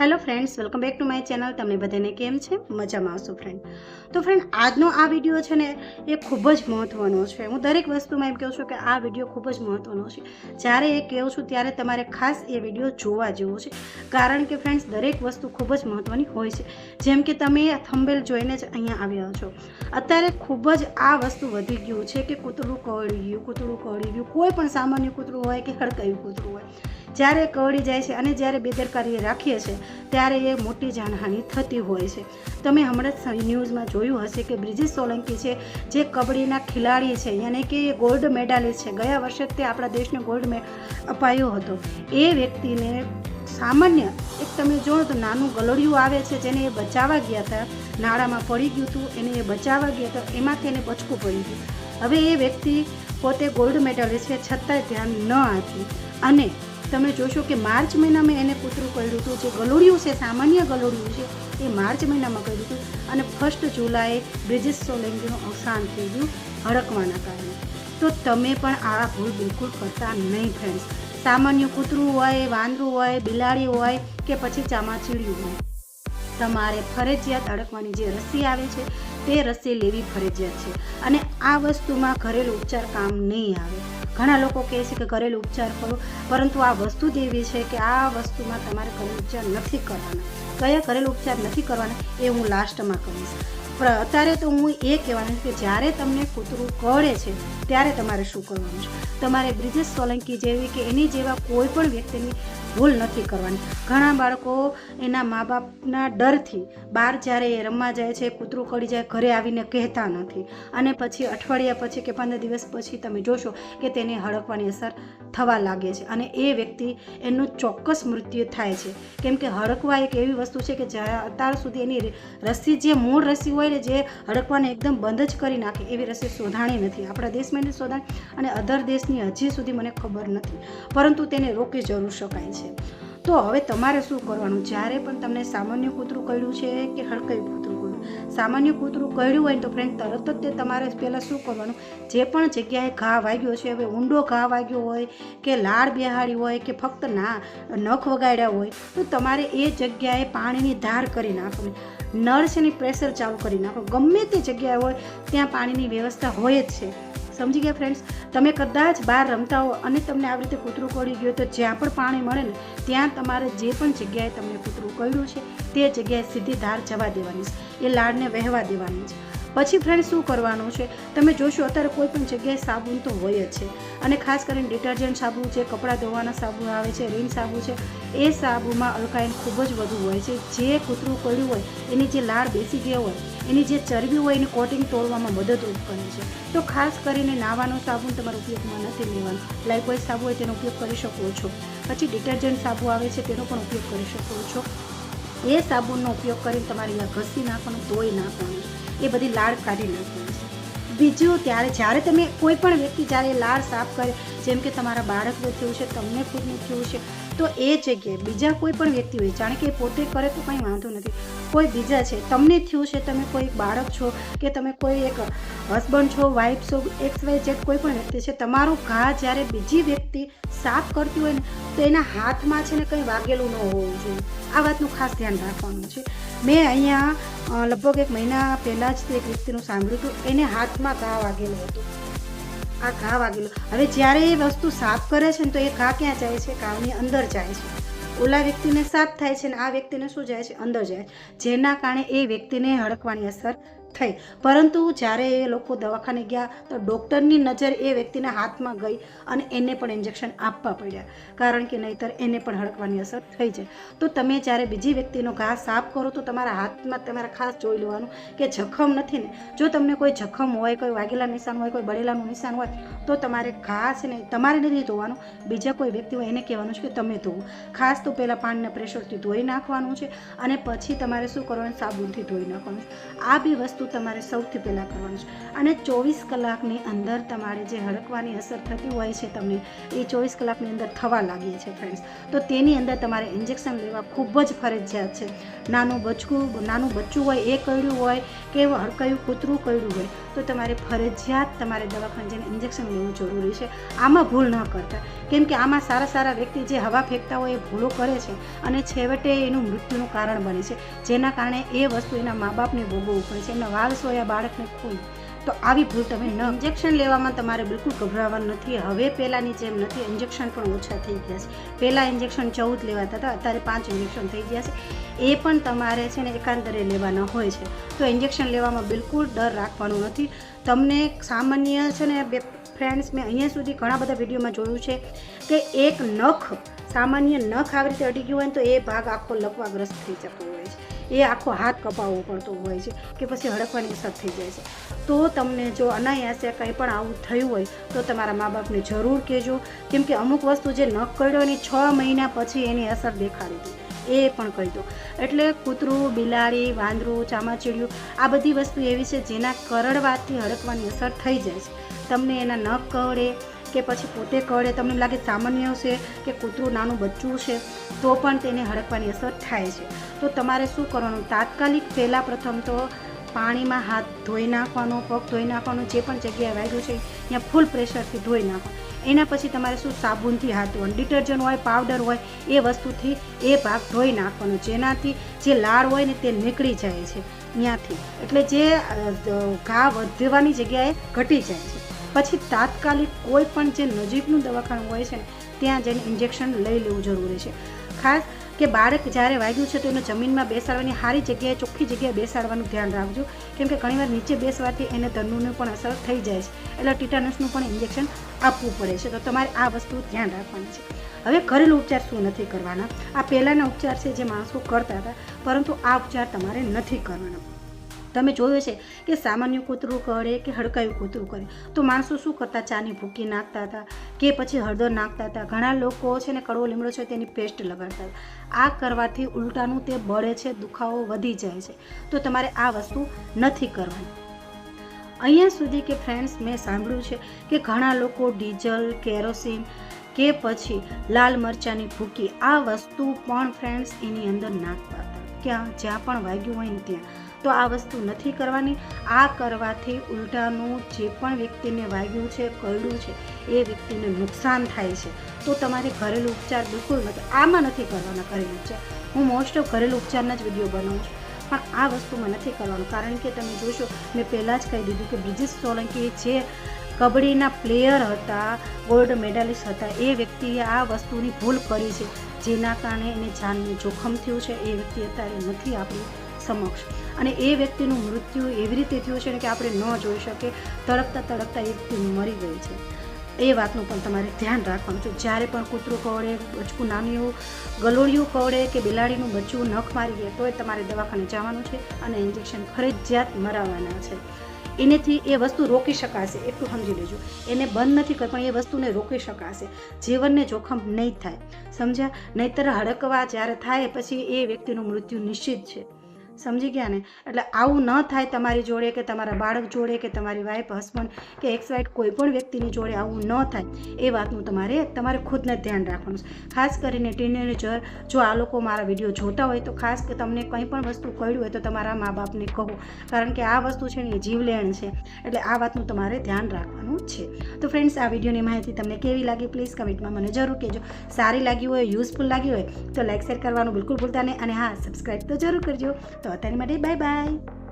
Hello friends, welcome back to my channel. તમને બધાને કેમ છે? મજામાં આવશો ફ્રેન્ડ? તો ફ્રેન્ડ, આજનો આ વીડિયો છે ને, એ ખૂબ જ મહત્ત્વનો છે. હું દરેક વસ્તુમાં એમ કહું છું કે આ વીડિયો ખૂબ જ મહત્ત્વનો છે. જ્યારે એ કહું છું, ત્યારે તમારે ખાસ એ વીડિયો જોવા જેવો છે. કારણ કે ફ્રેન્ડ્સ, દરેક વસ્તુ ખૂબ જ મહત્ત્વની હોય છે. જેમ કે તમે થંબેલ જોઈને જ અહીંયા આવ્યા છો. અત્યારે ખૂબ જ આ વસ્તુ વધી ગયું છે કે કૂતરું કવડી ગયું, કૂતરું કવડી ગયું. કોઈ પણ સામાન્ય કૂતરું હોય કે હડકાયું કૂતરું હોય. જ્યારે કવડી જાય છે અને જ્યારે બેદરકારી રાખીએ છીએ ત્યારે એ મોટી જાનહાનિ થતી હોય છે. તમે હમણાં જ ન્યૂઝમાં જોયું હશે કે બ્રિજેશ સોલંકી છે, જે કબડ્ડીના ખેલાડી છે, યાની કે એ ગોલ્ડ મેડાલિસ્ટ છે. ગયા વર્ષે તે આપણા દેશને ગોલ્ડ મેડ અપાયો હતો. એ વ્યક્તિને સામાન્ય, એક તમે જો તો નાનું ગલોડિયું આવે છે, જેને એ બચાવવા ગયા હતા. નાળામાં પડી ગયું હતું, એને એ બચાવવા ગયા હતા, એમાંથી એને બચકું પડી ગયું હવે એ વ્યક્તિ પોતે ગોલ્ડ મેડલિસ્ટ છે, છતાંય ધ્યાન ન આપ્યું અને તમે જોશો કે માર્ચ મહિનામાં એને કૂતરું કર્યું હતું. જે ગલોડિયું છે, સામાન્ય ગલોડિયું છે, એ માર્ચ મહિનામાં કર્યું હતું. અને ફર્સ્ટ જુલાઈએ બ્રિજેશ સોલંકીનું અવસાન થઈ ગયું હડકવાના કારણે. તો તમે પણ આ ભૂલ બિલકુલ કરતા નહીં ફ્રેન્ડ્સ સામાન્ય કૂતરું હોય, વાંદરું હોય, બિલાડી હોય કે પછી ચામાચીડિયું હોય. તમારે ફરજિયાત અડકવાની જે રસી આવે છે તે રસી લેવી ફરજિયાત છે. અને આ વસ્તુમાં ઘરેલું ઉપચાર કામ નહીં આવે. ઘણા લોકો કહે છે કે ઘરેલું ઉપચાર કરો, પરંતુ આ વસ્તુ જ એવી છે કે આ વસ્તુમાં તમારે ઘરેલું ઉપચાર નથી કરવાના. કયા ઘરેલું ઉપચાર નથી કરવાના એ હું લાસ્ટમાં કહીશ. અત્યારે તો હું એ કહેવાનું કે જ્યારે તમને કૂતરું કરડે છે, ત્યારે તમારે શું કરવાનું છે? તમારે બ્રિજેશ સોલંકી જેવી કે એની જેવા કોઈ પણ વ્યક્તિની ભૂલ નથી કરવાની. ઘણા બાળકો એના મા બાપના ડરથી બહાર જ્યારે એ રમવા જાય છે, કૂતરું કડી જાય, ઘરે આવીને કહેતા નથી. અને પછી અઠવાડિયા પછી કે પંદર દિવસ પછી તમે જોશો કે તેને હડકવાની અસર થવા લાગે છે. અને એ વ્યક્તિ એનું ચોક્કસ મૃત્યુ થાય છે. કેમ કે હડકવા એક એવી વસ્તુ છે કે જ્યાં અત્યાર સુધી એની રસી જે મૂળ રસી હોય ને જે હડકવાને એકદમ બંધ જ કરી નાખે, એવી રસી શોધાણી નથી. આપણા દેશમાં એની શોધાણી અને અધર દેશની હજી સુધી મને ખબર નથી. પરંતુ તેને રોકી જરૂર શકાય છે. તો હવે તમારે શું કરવાનું? જ્યારે પણ તમને સામાન્ય કૂતરું કર્યું છે કે હડકયું કૂતરું કર્યું? સામાન્ય કૂતરું કર્યું હોય તો ફ્રેન્ડ તરત જ તે તમારે પહેલાં શું કરવાનું? જે પણ જગ્યાએ ઘા વાગ્યો છે, હવે ઊંડો ઘા વાગ્યો હોય કે લાળ બેહાડી હોય કે ફક્ત ના, નખ વગાડ્યા હોય, તો તમારે એ જગ્યાએ પાણીની ધાર કરી નાખવાની. નળ છે ને પ્રેશર ચાલુ કરી નાખો. ગમે તે જગ્યાએ હોય, ત્યાં પાણીની વ્યવસ્થા હોય જ છે. સમજી ગયા ફ્રેન્ડ્સ તમે કદાચ બહાર રમતા હો અને તમને આવી રીતે કૂતરું પડી ગયું તો જ્યાં પણ પાણી મળે ને, ત્યાં તમારે જે પણ જગ્યાએ તમને કૂતરું કર્યું છે, તે જગ્યાએ સીધી ધાર જવા દેવાની છે. એ લાડને વહેવા દેવાની છે. પછી ફ્રેન્ડ શું કરવાનું છે? તમે જોશો, અત્યારે કોઈ પણ જગ્યાએ સાબુન તો હોય જ છે. અને ખાસ કરીને ડિટર્જન્ટ સાબુ છે, કપડાં ધોવાના સાબુ આવે છે રીન સાબુ છે, એ સાબુમાં અલ્કાઇન ખૂબ જ વધુ હોય છે. જે કૂતરું કર્યું હોય, એની જે લાળ બેસી ગયો હોય, એની જે ચરબી હોય, એની કોટિંગ તોડવામાં મદદરૂપ કરે છે. તો ખાસ કરીને નાવાનો સાબુન તમારા ઉપયોગમાં નથી લેવાનો. લાઇકવાઇઝ સાબુ હોય તેનો ઉપયોગ કરી શકો છો. પછી ડિટર્જન્ટ સાબુ આવે છે, તેનો પણ ઉપયોગ કરી શકો છો. એ સાબુનનો ઉપયોગ કરીને તમારે ઘસી નાખવાનું, ધોઈ નાખવાનું. એ બધી લાળ કાઢી નાખવાની છે. બીજું ત્યારે જ્યારે તમે કોઈ પણ વ્યક્તિ જ્યારે લાળ સાફ કરે, જેમ કે તમારા બાળકને થયું છે, તમને ખુદને થયું છે તો એ જગ્યાએ બીજા કોઈ પણ વ્યક્તિ હોય, જાણે કે પોતે કરે તો કંઈ વાંધો નથી. કોઈ બીજા છે, તમને થયું છે, તમે કોઈ બાળક છો કે તમે કોઈ એક હસબન્ડ છો વાઈફ છો એક્સ વાય જેટ કોઈ પણ વ્યક્તિ છે, તમારું ઘા જ્યારે બીજી વ્યક્તિ સાફ કરતી હોય ને, તો એના હાથમાં છે ને કંઈ વાગેલું ન હોવું જોઈએ. આ વાતનું ખાસ ધ્યાન રાખવાનું છે. મેં અહીંયા લગભગ એક મહિના પહેલાં જ તે વ્યક્તિનું સાંભળ્યું હતું, એને હાથમાં ઘા વાગેલું હતો. આ ઘા વાગેલો. હવે જ્યારે એ વસ્તુ સાફ કરે છે ને તો એ ઘા ક્યાં જાય છે? ઘાવની અંદર જાય છે. ઓલા વ્યક્તિને સાફ થાય છે ને આ વ્યક્તિને શું જાય છે? અંદર જાય જેના કારણે એ વ્યક્તિને હડકવાની અસર થઈ. પરંતુ જ્યારે એ લોકો દવાખાને ગયા, તો ડૉક્ટરની નજર એ વ્યક્તિના હાથમાં ગઈ અને એને પણ ઇન્જેક્શન આપવા પડ્યા. કારણ કે નહીંતર એને પણ હડકવાની અસર થઈ જાય તો તમે જ્યારે બીજી વ્યક્તિનો ઘા સાફ કરો, તો તમારા હાથમાં તમારે ખાસ જોઈ લેવાનું કે જખમ નથી ને. જો તમને કોઈ જખમ હોય, કોઈ વાગેલા નિશાન હોય, કોઈ બળેલાનું નિશાન હોય, તો તમારે ઘાસ ને તમારે નથી ધોવાનું. બીજા કોઈ વ્યક્તિ હોય એને કહેવાનું છે કે તમે ધોવો. ખાસ તો પહેલાં પાણીના પ્રેશરથી ધોઈ નાખવાનું છે અને પછી તમારે શું કરવાનું? સાબુનથી ધોઈ નાખવાનું છે. આ બી વસ્તુ વસ્તુ તમારે સૌથી પહેલાં કરવાનું છે. અને ચોવીસ કલાકની અંદર તમારે જે હડકવાની અસર થતી હોય છે તમને, એ ચોવીસ કલાકની અંદર થવા લાગીએ છે ફ્રેન્ડ્સ તો તેની અંદર તમારે ઇન્જેક્શન લેવા ખૂબ જ ફરજિયાત છે. નાનું બચકું, નાનું બચ્ચું હોય, એ કર્યું હોય કે હડકાયું, કૂતરું કર્યું હોય, તો તમારે ફરજિયાત તમારે દવાખાને જઈને ઇન્જેક્શન લેવું જરૂરી છે. આમાં ભૂલ ન કરતા. કેમ કે આમાં સારા સારા વ્યક્તિ જે હવા ફેંકતા હોય એ ભૂલો કરે છે અને છેવટે એનું મૃત્યુનું કારણ બને છે. જેના કારણે એ વસ્તુ એના મા બાપને ભોગવવું પડે છે એમના વાળ સોયા બાળકને કોઈ તો આવી ભૂલ તમે ન ઇન્જેક્શન લેવામાં તમારે બિલકુલ ગભરાવાનું નથી. હવે પહેલાંની જેમ નથી. ઇન્જેક્શન પણ ઓછા થઈ ગયા છે. પહેલાં ઇન્જેક્શન ચૌદ લેવાતા હતા. અત્યારે પાંચ ઇન્જેક્શન થઈ ગયા છે. એ પણ તમારે છે ને એકાંતરે લેવાના હોય છે. તો ઇન્જેક્શન લેવામાં બિલકુલ ડર રાખવાનો નથી. તમને સામાન્ય છે ને બે ફ્રેન્ડ્સ મેં અહીંયા સુધી ઘણા બધા વિડીયોમાં જોયું છે કે એક નખ સામાન્ય નખ આવી રીતે અડી ગયું હોય ને તો એ ભાગ આખો લકવાગ્રસ્ત થઈ જતો હોય છે. એ આખો હાથ કપાવવો પડતો હોય છે કે પછી હડકવાની અસર થઈ જાય છે. તો તમને જો અનાયાસે કંઈ પણ આવું થયું હોય તો તમારા મા બાપને જરૂર કહેજો. કેમ કે અમુક વસ્તુ જે નખ કર્યો એની છ મહિના પછી એની અસર દેખાડી હતી એ પણ કહી દો એટલે કૂતરું, બિલાડી, વાંદરું, ચામાચીડિયું આ બધી વસ્તુ એવી છે જેના કરડવાથી હડકવાની અસર થઈ જાય છે. તમને એના નખ કરડે કે પછી પોતે કરડે તમને લાગે સામાન્ય છે કે કૂતરું નાનું બચ્ચું છે, તો પણ તેને હડકવાની અસર થાય છે. તો તમારે શું કરવાનું? તાત્કાલિક પહેલાં પ્રથમ તો પાણીમાં હાથ ધોઈ નાખવાનો, પગ ધોઈ નાખવાનો, જે પણ જગ્યાએ વાગ્યું છે, ત્યાં ફૂલ પ્રેશરથી ધોઈ નાખવાનું એના પછી તમારે શું સાબુનથી હાથ ધોવાનું? ડિટર્જન્ટ હોય પાવડર હોય, એ વસ્તુથી એ ભાગ ધોઈ નાખવાનો, જેનાથી જે લાળ હોય ને તે નીકળી જાય છે, ત્યાંથી. એટલે જે ઘા વધવાની જગ્યાએ ઘટી જાય છે. પછી તાત્કાલિક કોઈ પણ જે નજીકનું દવાખાનું હોય છે ને ત્યાં જઈને ઇન્જેક્શન લઈ લેવું જરૂરી છે. ખાસ કે બાળક જ્યારે વાગ્યું છે તો એને જમીનમાં બેસાડવાની સારી જગ્યાએ, ચોખ્ખી જગ્યાએ બેસાડવાનું ધ્યાન રાખજો. કેમ કે ઘણીવાર નીચે બેસવાથી એને ધનુને પણ અસર થઈ જાય છે. એટલે ટીટાનસનું પણ ઇન્જેક્શન આપવું પડે છે. તો તમારે આ વસ્તુ ધ્યાન રાખવાની છે. હવે ઘરેલું ઉપચાર શું નથી કરવાના? આ પહેલાંના ઉપચાર છે જે માણસો કરતા હતા, પરંતુ આ ઉપચાર તમારે નથી કરવાના. તમે જોયું છે કે સામાન્ય કૂતરું કરે કે હડકાયું કૂતરું કરે. તો માણસો શું કરતા? ચાની ભૂકી નાખતા હતા કે પછી હળદર નાખતા હતા. ઘણા લોકો છે ને કડવો લીમડો છે તેની પેસ્ટ લગાડતા હતા. આ કરવાથી ઉલટાનું તે બળે છે, દુખાવો વધી જાય છે. તો તમારે આ વસ્તુ નથી કરવાની. અહીંયા સુધી કે ફ્રેન્ડ્સ, મેં સાંભળ્યું છે કે ઘણા લોકો ડીઝલ, કેરોસીન કે પછી લાલ મરચાંની ભૂકી આ વસ્તુ પણ ફ્રેન્ડ્સ એની અંદર નાખતા હતા. ક્યાં? જ્યાં પણ વાગ્યું હોય ને ત્યાં. તો આ વસ્તુ નથી કરવાની. આ કરવાથી ઉલટાનું જે પણ વ્યક્તિને વાગ્યું છે કરડ્યું છે, એ વ્યક્તિને નુકસાન થાય છે. તો તમારે ઘરેલું ઉપચાર બિલકુલ નથી આમાં નથી કરવાના ઘરેલું ઉપચાર. હું મોસ્ટ ઓફ ઘરેલું ઉપચારના જ વીડિયો બનાવું છું. પણ આ વસ્તુમાં નથી કરવાનું. કારણ કે તમે જોશો, મેં પહેલાં જ કહી દીધું કે બ્રિજેશ સોલંકી જે કબડ્ડીના પ્લેયર હતા, ગોલ્ડ મેડાલિસ્ટ હતા, એ વ્યક્તિએ આ વસ્તુની ભૂલ કરી છે. જેના કારણે એને જાનનું જોખમ થયું છે. એ વ્યક્તિ અત્યારે નથી આપણી સમક્ષ. અને એ વ્યક્તિનું મૃત્યુ એવી રીતે થયું છે ને કે આપણે ન જોઈ શકીએ તડકતા તડકતા એ વ્યક્તિ મરી ગઈ છે. એ વાતનું પણ તમારે ધ્યાન રાખવાનું છે. જ્યારે પણ કૂતરું કવડે બચકું નાનું ગલોડિયું કવડે કે બિલાડીનું બચ્ચું નખ મારી દે તોય તમારે દવાખાને જવાનું છે અને ઇન્જેક્શન ફરજિયાત મરાવવાના છે. એનેથી એ વસ્તુ રોકી શકાશે, એટલું સમજી લેજો. એને બંધ નથી કરી પણ એ વસ્તુને રોકી શકાશે. જીવનને જોખમ નહીં થાય. સમજ્યા? નહીતર હડકવા જ્યારે થાય, પછી એ વ્યક્તિનું મૃત્યુ નિશ્ચિત છે. સમજી ગયા ને? એટલે આવું ન થાય તમારી જોડે કે તમારા બાળક જોડે કે તમારી વાઈફ હસબન્ડ કે એક્સ વાઈફ કોઈ પણ વ્યક્તિની જોડે આવું ન થાય. એ વાતનું તમારે તમારે ખુદને ધ્યાન રાખવાનું છે. ખાસ કરીને ટીનેજર જો આ લોકો મારા વીડિયો જોતા હોય તો ખાસ કે તમને કંઈ પણ વસ્તુ કહ્યું હોય તો તમારા મા બાપને કહો. કારણ કે આ વસ્તુ છે ને એ જીવલેણ છે. એટલે આ વાતનું તમારે ધ્યાન રાખવાનું છે. તો ફ્રેન્ડ્સ આ વિડીયોની માહિતી તમને કેવી લાગી? પ્લીઝ કમેન્ટમાં મને જરૂર કહેજો. સારી લાગી હોય યુઝફુલ લાગી હોય તો લાઇક શેર કરવાનું બિલકુલ ભૂલતા નહીં. અને હા સબસ્ક્રાઈબ તો જરૂર કરજો. તો અત્યારે માટે બાય બાય